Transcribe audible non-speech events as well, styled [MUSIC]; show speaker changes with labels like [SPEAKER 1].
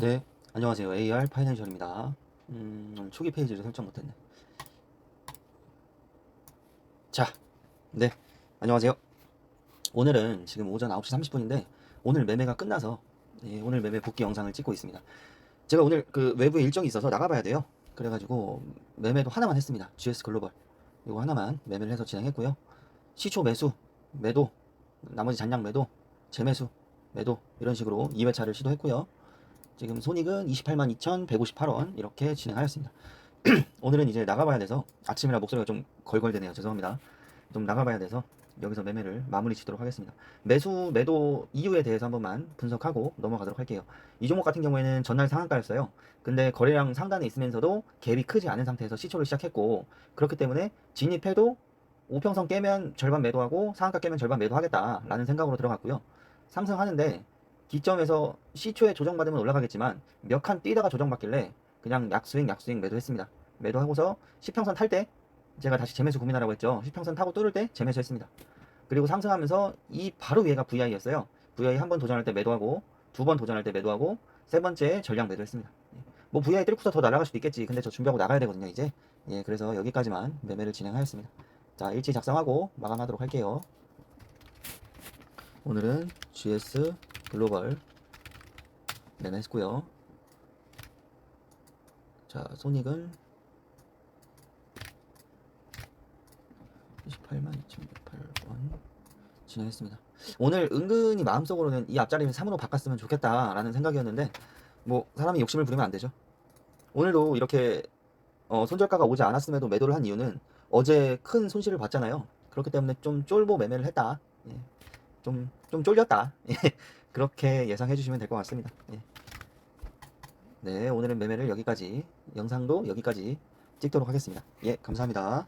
[SPEAKER 1] 네, 안녕하세요. AR 파이낸셜입니다. 음, 초기 페이지를 설정 못했네. 자, 네, 안녕하세요. 오늘은 지금 오전 9시 30분인데 오늘 매매가 끝나서 예, 오늘 매매 복귀 영상을 찍고 있습니다. 제가 오늘 그 외부에 일정이 있어서 나가봐야 돼요. 그래가지고 매매도 하나만 했습니다. GS 글로벌 이거 하나만 매매를 해서 진행했고요. 시초 매수, 매도, 나머지 잔량 매도, 재매수, 매도 이런 식으로 2회차를 시도했고요. 지금 손익은 28만 2,158원 이렇게 진행하였습니다. [CLEARS THROAT] 오늘은 이제 나가봐야 돼서 아침이라 목소리가 좀 걸걸대네요. 죄송합니다. 좀 나가봐야 돼서 여기서 매매를 마무리 짓도록 하겠습니다. 매수 매도 이유에 대해서 한 번만 분석하고 넘어가도록 할게요. 이 종목 같은 경우에는 전날 상한가였어요. 근데 거래량 상단에 있으면서도 갭이 크지 않은 상태에서 시초를 시작했고 그렇기 때문에 진입해도 우평선 깨면 절반 매도하고 상한가 깨면 절반 매도하겠다라는 생각으로 들어갔고요. 상승하는데 기점에서 시초에 조정받으면 올라가겠지만 몇 칸 뛰다가 조정받길래 그냥 약스윙 약스윙 매도했습니다. 매도하고서 10평선 탈 때 제가 다시 재매수 고민하라고 했죠. 10평선 타고 뚫을 때 재매수 했습니다. 그리고 상승하면서 이 바로 위에가 VI였어요. VI 한 번 도전할 때 매도하고 두 번 도전할 때 매도하고 세 번째 전량 매도했습니다. 예. 뭐 VI 뚫고서 더 날아갈 수도 있겠지. 근데 저 준비하고 나가야 되거든요, 이제. 예, 그래서 여기까지만 매매를 진행하였습니다. 자, 일치 작성하고 마감하도록 할게요. 오늘은 GS 글로벌 매매했고요. 자, 손익은 28만 2,108원 진행했습니다. 오늘 은근히 마음속으로는 이 앞자리를 3으로 바꿨으면 좋겠다라는 생각이었는데 뭐 사람이 욕심을 부리면 안 되죠. 오늘도 이렇게 어, 손절가가 오지 않았음에도 매도를 한 이유는 어제 큰 손실을 봤잖아요. 그렇기 때문에 좀 쫄보 매매를 했다. 예. 좀, 좀 쫄렸다. 예. 그렇게 예상해 주시면 될 것 같습니다. 예. 네, 오늘은 매매를 여기까지, 영상도 여기까지 찍도록 하겠습니다. 예, 감사합니다.